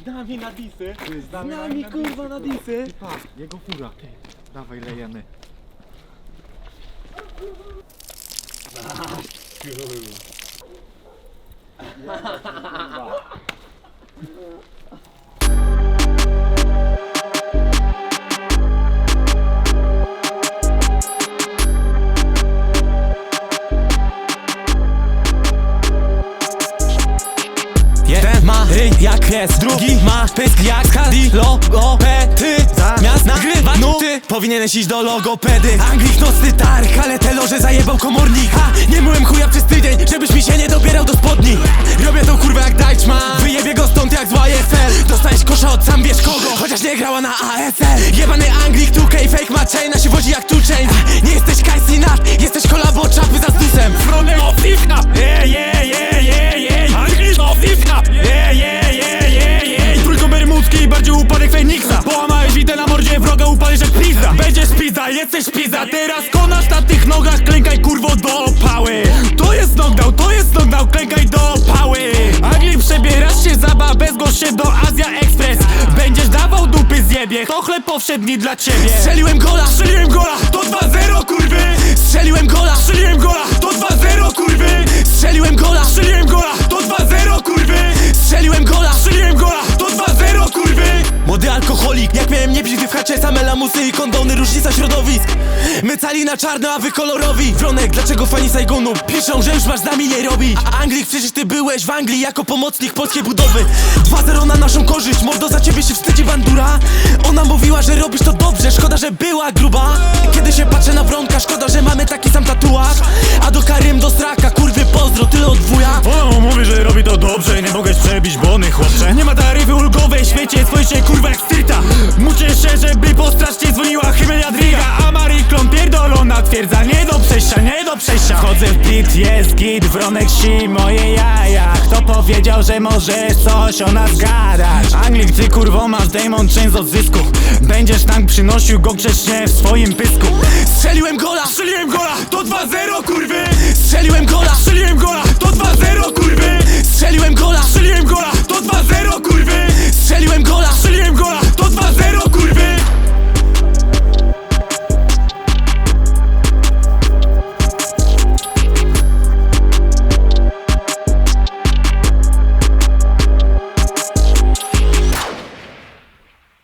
Z nami na disy. Z nami kurwa na disy. Pa, jego fura. Dawaj, lejemy. Ryj jak jest, drugi ma pysk jak skadi Logopedy. Zamiast nagrywać nuty Powinieneś iść do logopedy. Anglik nocny targ, ale te loże zajebał komornik Ha, nie myłem chuja przez tydzień, żebyś mi się nie dobierał do spodni. Robię tą kurwę jak Deichmann. Wyjebie go stąd jak zła EFL Dostałeś kosza od sam wiesz kogo. Chociaż nie grała na ASL Jebany Anglik 2K fake ma chaina się wozi jak two chains bermudzki, bardziej upadek Feniksa. Połamałeś widzę na mordzie wroga, upalisz jak pizza. Będziesz pizza, jesteś pizza Teraz konasz na tych nogach, klękaj kurwo do pały To jest knockdown, to jest knockdown, klękaj do pały Anglik przebierasz się za babę, zgłoś się do Azja Express. Będziesz dawał dupy zjebie, to chleb powszedni dla ciebie. Strzeliłem gola, Strzeliłem gola, to 2-0 kurwy lamusy i kondony, różnica środowisk. My cali na czarno, a wy kolorowi. Wronek, dlaczego fani Saigonu piszą, że już masz z nami nie robić A Anglik, przecież ty byłeś w Anglii jako pomocnik polskiej budowy. 2-0 na naszą korzyść, mordo za ciebie się wstydzi bandura. Ona mówiła, że robisz to dobrze, szkoda, że była gruba. Kiedy się patrzę na Wronka, szkoda, że mamy taki sam tatuaż. A do chłopcze Nie ma taryfy ulgowej świecie, swoje się kurwa jak strita Mucie się, żeby postrasznie dzwoniła Hymelia Driga. A Marie Klon pierdolona twierdza, nie do przejścia, nie do przejścia. Chodzę w pit, jest git, wronek si moje jaja. Kto powiedział, że możesz coś o nas gadać? Anglik, ty kurwo masz Damon Chains od zysku Będziesz nam przynosił go grzecznie w swoim pysku. Strzeliłem gola, Strzeliłem gola, to 2-0 kurwy! Strzeliłem gola,